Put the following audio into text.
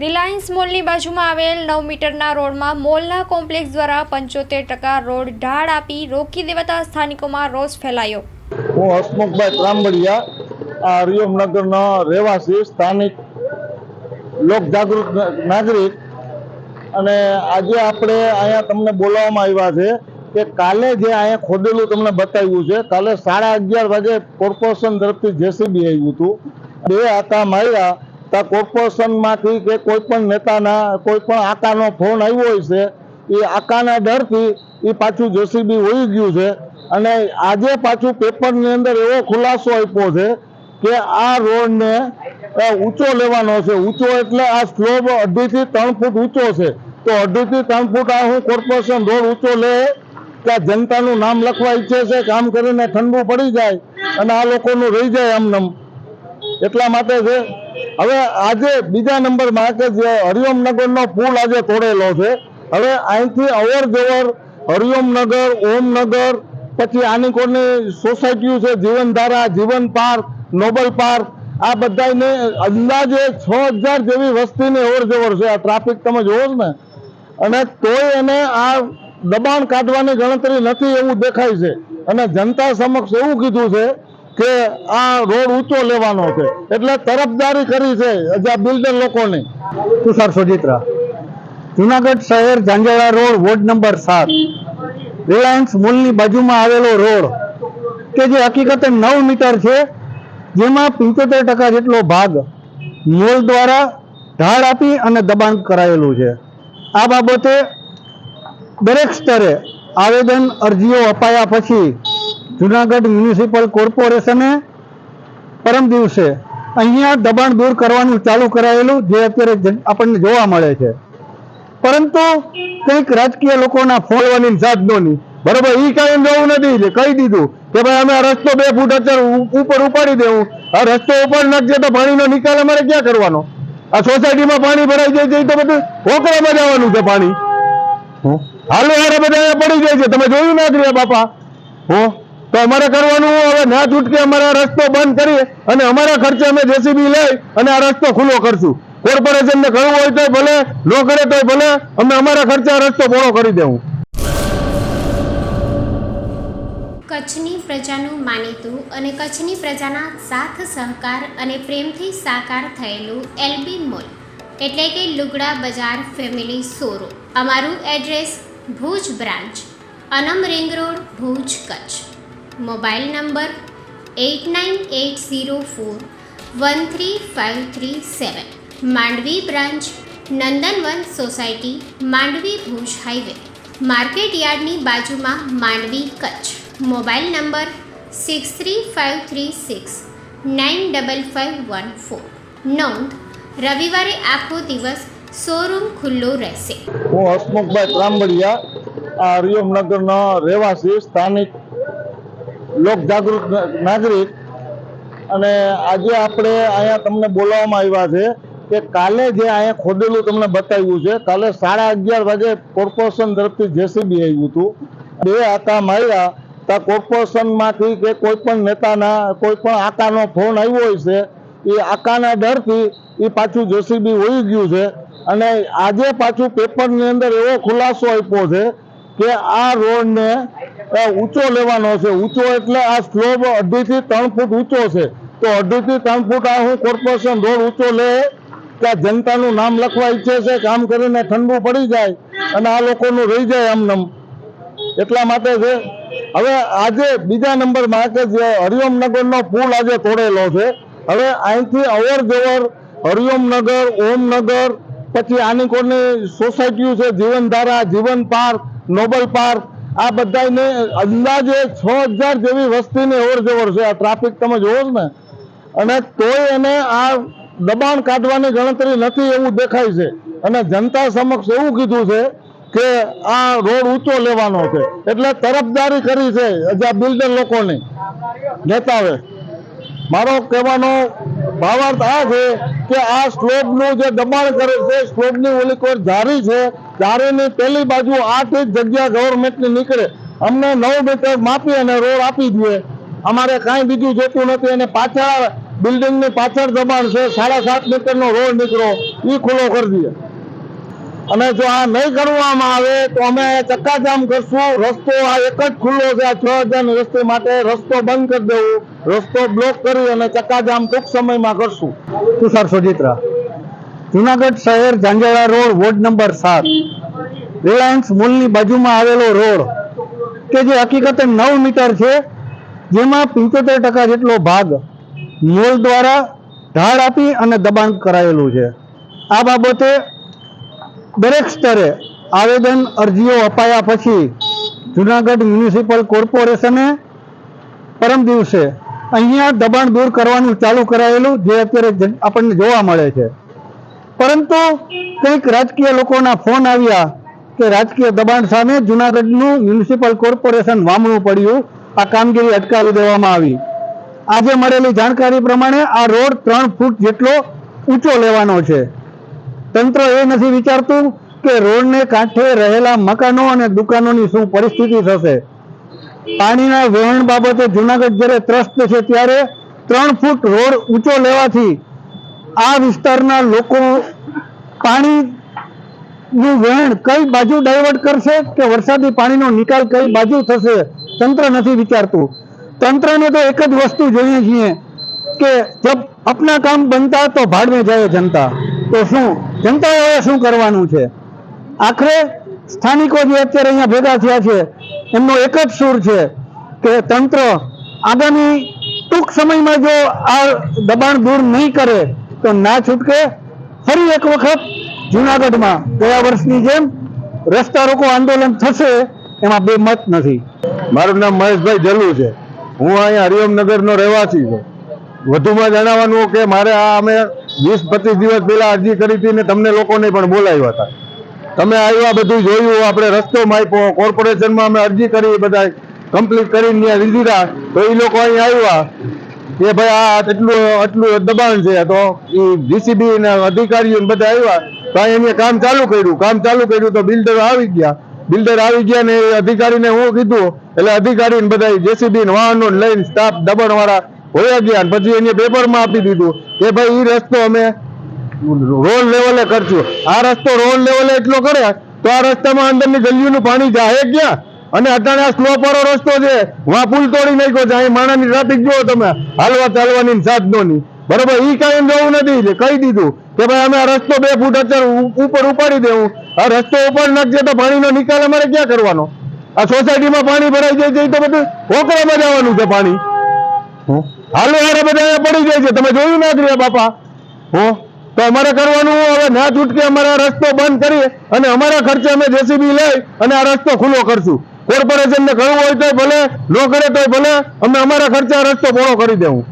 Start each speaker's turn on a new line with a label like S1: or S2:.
S1: Reliance મોલની બાજુમાં આવેલ નવ મીટરના રોડમાં મોલના કોમ્પ્લેક્સ દ્વારા પંચોતેર ટકા રોડ ઢાળ આપી રોકી દેવાતા સ્થાનિકોમાં રોષ ફેલાયો.
S2: હું હસમુખભાઈ ત્રાંબડિયા, આ રિયમનગરનો રહેવાસી, સ્થાનિક લોક જાગૃત નાગરિક. અને આજે આપણે અહીંયા તમને બોલાવવામાં આવ્યા છે કે કાલે જે અહીંયા ખોદેલું તમને બતાવ્યું છે, કાલે સાડા અગિયાર વાગે કોર્પોરેશન તરફથી જેસીબી આવ્યું હતું. બે આકા માર્યા ત્યાં કોર્પોરેશનમાંથી કે કોઈ પણ નેતાના, કોઈ પણ આકાનો ફોન આવ્યો હોય છે, એ આકાના ડરથી એ પાછું જેસીબી હોઈ ગયું છે. અને આજે પાછું પેપરની અંદર એવો ખુલાસો આપ્યો છે કે આ રોડને ઊંચો લેવાનો છે. ઊંચો એટલે આ સ્લોબ અઢીથી ત્રણ ફૂટ ઊંચો છે. તો અઢીથી ત્રણ ફૂટ આ હું કોર્પોરેશન રોડ ઊંચો લે, કે જનતાનું નામ લખવા ઈચ્છે છે કામ કરીને ઠંડુ પડી જાય અને આ લોકોનું રહી જાય આમનમ. એટલા માટે છે હવે આજે બીજા નંબરમાં કે જે હરિઓમનગરનો પુલ આજે તોડેલો છે. હવે અહીંથી અવર જવર હરિઓમનગર ઓમનગર પછી આની કોની સોસાયટીઓ છે, જીવનધારા, જીવન પાર્ક, નોબલ પાર્ક, આ બધાને અંદાજે છ હજાર જેવી વસ્તીની અવર જવર છે. આ ટ્રાફિક તમે જોવો છો ને? અને તોય એને આ દબાણ કાઢવાની ગણતરી નથી એવું દેખાય છે. અને જનતા સમક્ષ એવું કીધું છે કે આ રોડ ઊંચો લેવાનો છે. એટલે તરફદારી કરી છે જે બિલ્ડર લોકોની.
S3: તુષાર સોજિત્રા જુનાગઢ શહેર ઝાંઝેડા રોડ, વોર્ડ નંબર સાત. રિલાયન્સ મોલની બાજુમાં આવેલો રોડ, કે જે હકીકતે નવ મીટર છે, જેમાં પંચોતેર ટકા જેટલો ભાગ મોલ દ્વારા ઢાળ આપી અને દબાણ કરાયેલું છે. આ બાબતે દરેક સ્તરે આવેદન અરજીઓ અપાયા પછી જુનાગઢ મ્યુનિસિપલ કોર્પોરેશને પરમ દિવસે અહીંયા દબાણ દૂર કરવાનું ચાલુ કરાયેલું જે અત્યારે આપણને જોવા મળે છે. પરંતુ કંઈક રાજકીય લોકોના ફોડવાની સાધનોની બરોબર એ કાયમ જવું નથી કહી દીધું કે ભાઈ અમે આ રસ્તો બે ફૂટ અત્યારે ઉપર ઉપાડી દેવું. આ રસ્તો ઉપર નાખજે તો પાણીનો નિકાલ અમારે ક્યાં કરવાનો? આ સોસાયટીમાં પાણી ભરાઈ જાય છે તો બધું હોકરામાં જવાનું છે પાણી. હાલો હારે બધા પડી જાય છે. તમે જોયું ના જ રહ્યા બાપા? હો. તો અમારે કરવાનું હવે ના છૂટકે અમારે રસ્તો બંધ કરી અને અમારા ખર્ચે અમે જેસીબી લઈ અને આ રસ્તો ખુલ્લો કરશું. કોર્પોરેશન ને કરવું હોય તો ભલે, ન કરે તો ભલે, અમે અમારા ખર્ચે આ રસ્તો પહોળો કરી દેવું.
S4: કચ્છની પ્રજાનું માનીતું અને કચ્છની પ્રજાના સાથ સહકાર અને પ્રેમથી સાકાર થયેલું એલબી મોલ, એટલે કે લુગડા બજાર ફેમિલી શોરૂમ. અમારું address Bhuj branch, Anam ring road, Bhuj Kutch. Mobile number eight nine eight zero four one three five three seven Mandvi branch Nandanvan society, Mandvi Bhuj highway market યાર્ડની બાજુમાં Mandvi Kutch. Mobile number six three five three six nine double five one four. નોંધ, રવિવારે આખો દિવસ showroom ખુલ્લો રહેશે.
S2: હું હસમુખભાઈ ત્રાંબડિયા, આ હરિઓમનગરનો રહેવાસી, સ્થાનિક લોક જાગૃત નાગરિક. અને આજે આપણે અહીંયા તમને બોલાવવામાં આવ્યા છે કે કાલે જે અહીંયા ખોદેલું તમને બતાવ્યું છે, કાલે સાડા અગિયાર વાગે કોર્પોરેશન તરફથી જેસીબી આવ્યું હતું. બે આકા માર્યા ત્યાં કોર્પોરેશનમાંથી કે કોઈ પણ નેતાના, કોઈ પણ આકાનો ફોન આવ્યો હોય છે, એ આકાના ડરથી એ પાછું જેસીબી હોઈ ગયું છે. અને આજે પાછું પેપરની અંદર એવો ખુલાસો આપ્યો છે કે આ રોડને ઊંચો લેવાનો છે. ઊંચો એટલે આ સ્લોબ અઢીથી ત્રણ ફૂટ ઊંચો છે. તો અઢીથી ત્રણ ફૂટ આ હું કોર્પોરેશન રોડ ઊંચો લે, કે જનતાનું નામ લખવા ઈચ્છે છે, કામ કરીને ઠંડુ પડી જાય અને આ લોકોનું રહી જાય આમનમ. એટલા માટે છે. હવે આજે બીજા નંબરમાં કે જે હરિઓમનગરનો પુલ આજે તોડેલો છે. હવે અહીંથી અવર જવર હરિઓમનગર, ઓમનગર, પછી આની કોની સોસાયટીઓ છે, જીવનધારા, જીવન પાર્ક નોબલ પાર્ક, આ બધાને અંદાજે છ હજાર જેવી વસ્તીની અવર જવર છે. આ ટ્રાફિક તમે જોવો છો ને? અને તોય એને આ દબાણ કાઢવાની ગણતરી નથી એવું દેખાય છે. અને જનતા સમક્ષ એવું કીધું છે કે આ રોડ ઊંચો લેવાનો છે. એટલે તરફદારી કરી છે. બિલ્ડર લોકોની. નેતાવે મારો કહેવાનો ભાવાર્થ આ છે કે આ સ્લોબનું જે દબાણ કરે છે, સ્લોબની ઓલી કોર જારી છે, જારીની પેલી બાજુ આઠ ઇંચ જગ્યા ગવર્મેન્ટની નીકળે. અમને નવ મીટર માપી અને રોડ આપી દે. અમારે કાંઈ બીજું જોતું નથી અને
S5: પાછળ બિલ્ડિંગની પાછળ દબાણ છે, સાડા સાત મીટર નો રોડ નીકળો એ ખુલ્લો કરી દઈએ અને જો આ નહીં કરવામાં આવે, તો અમે ચક્કાજામ કરશું. રસ્તો આ એક જ ખુલ્લો છે, આ છ હજાર રસ્તે માટે રસ્તો બંધ કરી દેવું. રસ્તો બ્લોક કરી અને ચક્કાજામ ટૂંક સમયમાં કરશું.
S3: તુષાર સોજિત્રા જુનાગઢ શહેર ઝાંઝાળા રોડ, વોર્ડ નંબર સાત. રિલાયન્સ મોલની બાજુમાં આવેલો રોડ, કે જે હકીકતે નવ મીટર છે, જેમાં પંચોતેર ટકા જેટલો ભાગ મોલ દ્વારા ઢાળ આપી અને દબાણ કરાયેલું છે. આ બાબતે દરેક સ્તરે આવેદન અરજીઓ અપાયા પછી જુનાગઢ મ્યુનિસિપલ કોર્પોરેશને પરમ દિવસે અહીંયા દબાણ દૂર કરવાનું ચાલુ કરાયેલું જે અત્યારે આપણને જોવા મળે છે. પરંતુ કંઈક રાજકીય લોકોના ફોન આવ્યા કે રાજકીય દબાણ સામે જુનાગઢનું મ્યુનિસિપલ કોર્પોરેશન વામણું પડ્યું, આ કામગીરી અટકાવી દેવામાં આવી. આજે મળેલી જાણકારી પ્રમાણે આ રોડ ત્રણ ફૂટ જેટલો ઊંચો લેવાનો છે. તંત્ર એ નથી વિચારતું કે રોડને કાંઠે રહેલા મકાનો અને દુકાનોની શું પરિસ્થિતિ થશે. પાણીના વહેણ બાબતે જુનાગઢ જ્યારે ત્રસ્ત છે ત્યારે ત્રણ ફૂટ રોડ ઊંચો લેવાથી આ વિસ્તારના લોકો પાણી નું વહેણ કઈ બાજુ ડાયવર્ટ કરશે કે વરસાદી પાણીનો નિકાલ કઈ બાજુ થશે, તંત્ર નથી વિચારતું. તંત્રને તો એક જ વસ્તુ જોઈએ છીએ કે જબ અપના કામ બનતા તો ભાડ જાય જનતા. તો શું? જનતાએ શું કરવાનું છે? આખરે સ્થાનિકો જે અત્યારે અહીંયા ભેગા થયા છે, એમનો એક જ સૂર છે કે તંત્ર આગામી ટૂંક સમયમાં જો આ દબાણ દૂર નહીં કરે, તો ના છૂટકે ફરી એક વખત જુનાગઢમાં ગયા વર્ષની જેમ રસ્તા રોકો આંદોલન થશે, એમાં બે મત નથી.
S5: મારું નામ મહેશભાઈ જલ્લુ છે. હું અહીંયા હરિઓમનગર નગરનો રહેવાસી છું. વધુમાં જણાવવાનું કે મારે આ અમે વીસ, પચીસ દિવસ પહેલા અરજી કરી હતી ને તમને લોકોને પણ બોલાવ્યા હતા. તમે આવ્યા બધું જોયું, આપણે રસ્તો માપ્યો, કોર્પોરેશનમાં અમે અરજી કરી બધા કમ્પ્લીટ કરીને ત્યાં લીધા તો એ લોકો અહીં આવ્યા. કે ભાઈ, આ એટલું આટલું દબાણ છે. તો એ જીસીબી ને અધિકારીઓ બધા આવ્યા. તો અહીં એમને કામ ચાલુ કર્યું. કામ ચાલુ કર્યું તો બિલ્ડરો આવી ગયા. બિલ્ડર આવી ગયા ને અધિકારીને હું કીધું. એટલે અધિકારીને બધા જેસીબી વાહનો લઈને સ્ટાફ દબાણ વાળા હોયા ગયા પછી એને પેપરમાં આપી દીધું કે ભાઈ એ રસ્તો અમે રોડ લેવલે કરશું. આ રસ્તો રોડ લેવલે એટલો કરે તો આ રસ્તામાં અંદરની ગલીઓનું પાણી જાહે ક્યાં? અને અત્યારે આ સ્લો વાળો રસ્તો છે. વાં પુલ તોડી નાખ્યો છે. અહીં માણાની ટ્રાફિક જુઓ તમે. હાલવા ચાલવાની સાધનોની. બરોબર, ઈ કાંઈ જવું નથી. કહી દીધું કે ભાઈ અમે આ રસ્તો બે ફૂટ અત્યારે ઉપર ઉપાડી દેવું. આ રસ્તો ઉપર નાખજે તો પાણીનો નિકાલ અમારે ક્યાં કરવાનો? આ સોસાયટીમાં પાણી ભરાઈ જાય તો બધું ઓકરામાં જવાનું છે પાણી? હાલો, હારે બધા પડી જાય છે. તમે જોયું ના કર્યા બાપા. હો? તો અમારે કરવાનું હવે ના છૂટકે અમારે રસ્તો બંધ કરીએ અને અમારા ખર્ચે અમે જેસીબી લઈ અને આ રસ્તો ખુલ્લો કરશું. કોર્પોરેશન ને કરવું હોય તો ભલે, ન કરે તો ભલે, અમે અમારા ખર્ચે આ રસ્તો પહોળો કરી દેવું.